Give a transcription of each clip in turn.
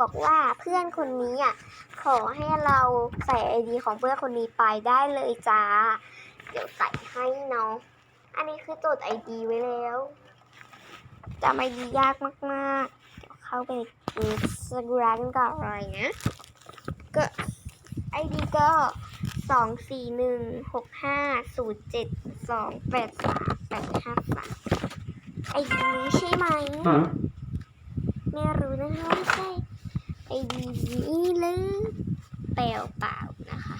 บอกว่าเพื่อนคนนี้อะขอให้เราใส่ไอดีของเพื่อนคนนี้ไปได้เลยจ้า เดี๋ยวใส่ให้เนาะอันนี้คือจดไอดีไว้แล้วจำไอดียากมาก ๆ เดี๋ยวเข้าไปอินสตาแกรมก่อนเลยนะก็ไอดีก็สองสี่หนึ่งหกห้าศูนย์เจ็ดสองแปดสามแปดห้าสามไอดีนี้ใช่ไหมไม่รู้นะคะว่าใช่ ไอดีนี้หรือเปล่าเปล่านะคะ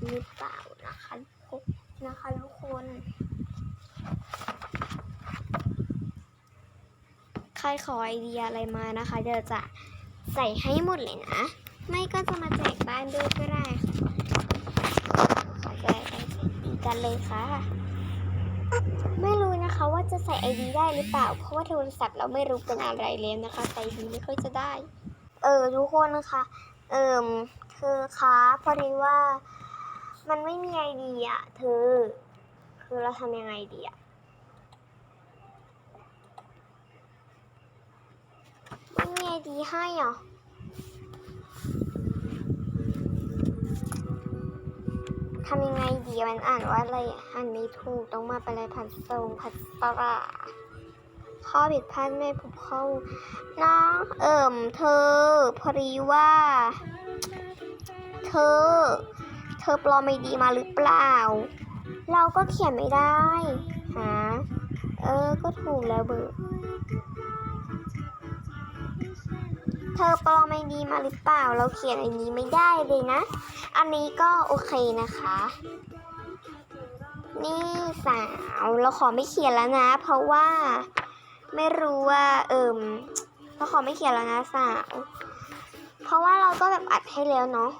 หรือเปล่านะคะพกนะคะทุกคนใครขอไอเดียอะไรมานะคะเดี๋ยวจะใส่ให้หมดเลยนะ ไม่ก็จะมาแจกบ้านด้วยก็ได้ค่ะขอแจกไอดีกันเลยค่ะไม่รู้ นะคะว่าจะใส่ไอดีได้หรือเปล่า เพราะว่าโทรศัพท์เราไม่รู้เป็นอะไรแล้วนะคะใส่ดีไม่ค่อยจะได้ เออทุกคนนะคะ เอิมเธอคะพอดีว่า มันไม่มีไอเดียเธอ คือเราทำยังไงดีอะไม่มีไอดีให้เหรอ ทำยังไงดีมันอ่านว่าอะไรอ่านไม่ถูกต้องมาเป็นอะไรผัดทรงผัดปลาข้อผิดพลาดไม่พบข้อมูลน้องเอิ่มเธอพอดีว่า เธอ เธอปลอมไอดีมาหรือเปล่า เราก็เขียนไม่ได้ฮะเออ ก็ถูกแล้วเบอร์ เธอปลอมไอดีมาหรือเปล่า เราเขียนไอนี้ไม่ได้เลยนะ อันนี้ก็โอเคนะคะ นี่สาวเราขอไม่เขียนแล้วนะ เพราะว่าไม่รู้ว่าเอิมเราขอไม่เขียนแล้วนะสาว เพราะว่าเราก็แบบอัดให้แล้วเนาะ